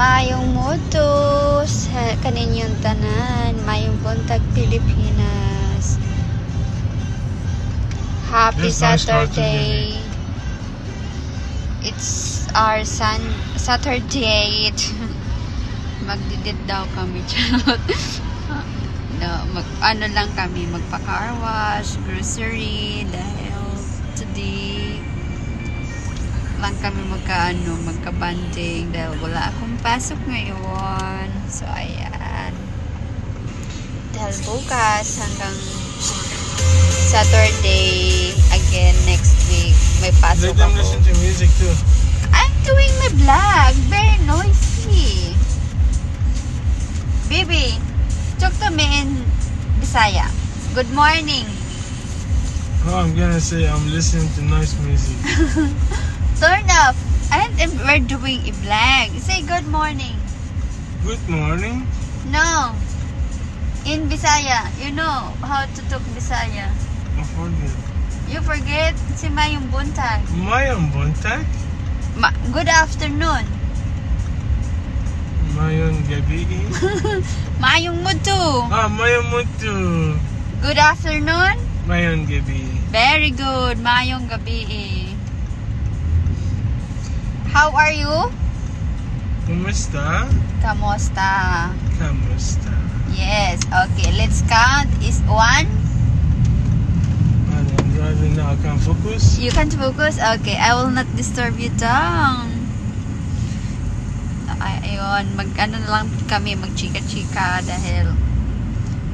Mayong muto sa kaninyong tanan, mayong buntag Pilipinas. Happy nice start Saturday. It's our sun Saturday. Magdidid daw kami charot. no, mag, ano lang kami, magpa-car wash, grocery, dahil lang kami magkaano, magka-banding dahil wala akong pasok ngayon. So, ayan. Dahil bukas hanggang Saturday, again, next week, may pasok Let them ako. listen to music too. I'm doing my vlog. Very noisy. Baby, talk to me in Bisaya. Good morning. Oh, I'm gonna say I'm listening to nice music. Turn off. And we're doing a vlog. Say good morning. Good morning. No. In Bisaya, you know how to talk Bisaya. I forget. You forget si Mayong Buntag. Mayang Bontag? Ma- good afternoon. Mayon Gabi? Mayong Mutu. ah, Mayon Mutu. Good afternoon. Mayon Gabi. Very good. Mayong gabi. How are you? Kumusta? Kamusta? Kamusta? Yes. Okay, let's count. Is one. Ano, I'm driving now. I can't focus. You can't focus? Okay, I will not disturb you down. Ay, ayun, mag ano na lang kami, mag chika-chika dahil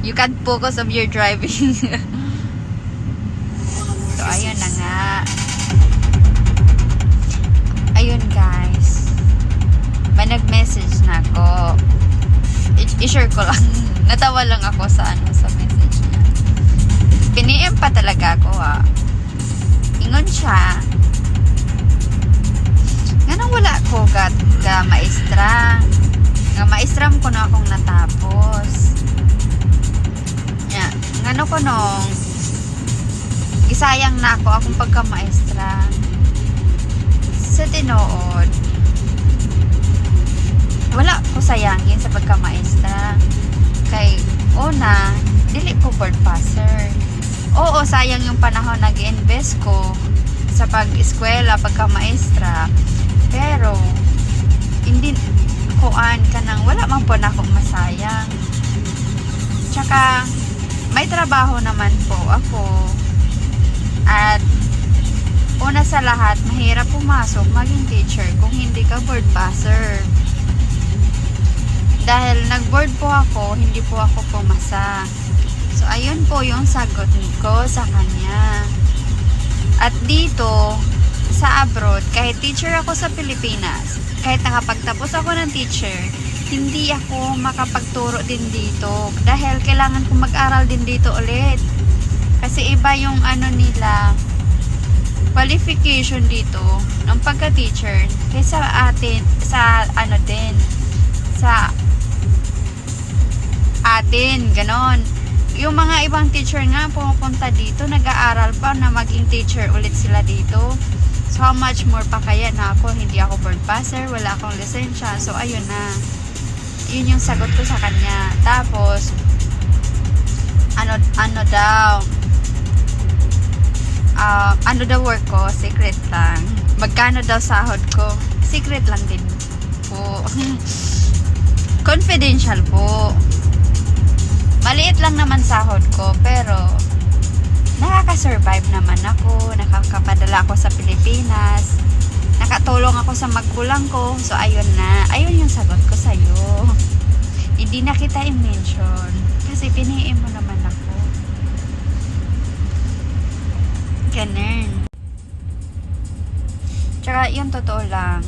you can't focus of your driving. so, ayun na nga. I-share ko. Lang. Natawa lang ako sa ano sa message niya. Piniem pa talaga ako ah ingon siya. Nga nang wala ko gat ga maestra. Nga maestram ko na akong natapos. Nya ngano ko nung gisayang na ako akong pagka maestra sa tinuod sayang yung panahon nag-invest ko sa pag-eskwela, pagka-maestra. Pero, hindi, kuan ka nang, wala man po na akong masayang. Tsaka, may trabaho naman po ako. At, una sa lahat, mahirap pumasok maging teacher kung hindi ka board passer. Dahil nag-board po ako, hindi po ako pumasa. Po yung sagot ko sa kanya. At dito, sa abroad, kahit teacher ako sa Pilipinas, kahit nakapagtapos ako ng teacher, hindi ako makapagturo din dito. Dahil kailangan ko mag-aral din dito ulit. Kasi iba yung ano nila, qualification dito ng pagka-teacher kaysa atin, sa ano din, sa atin, ganon yung mga ibang teacher nga pumupunta dito, nag-aaral pa na maging teacher ulit sila dito. So, how much more pa kaya na ako, hindi ako board passer, wala akong lisensya. So, ayun na. Yun yung sagot ko sa kanya. Tapos, ano, ano daw, ah, ano daw work ko, secret lang. Magkano daw sahod ko, secret lang din po. Confidential po maliit lang naman sahod ko, pero nakaka-survive naman ako, nakakapadala ako sa Pilipinas, nakatulong ako sa magulang ko, so ayun na, ayun yung sagot ko sa'yo. Hindi na kita i-mention, kasi piniin mo naman ako. Ganun. Tsaka, yung totoo lang,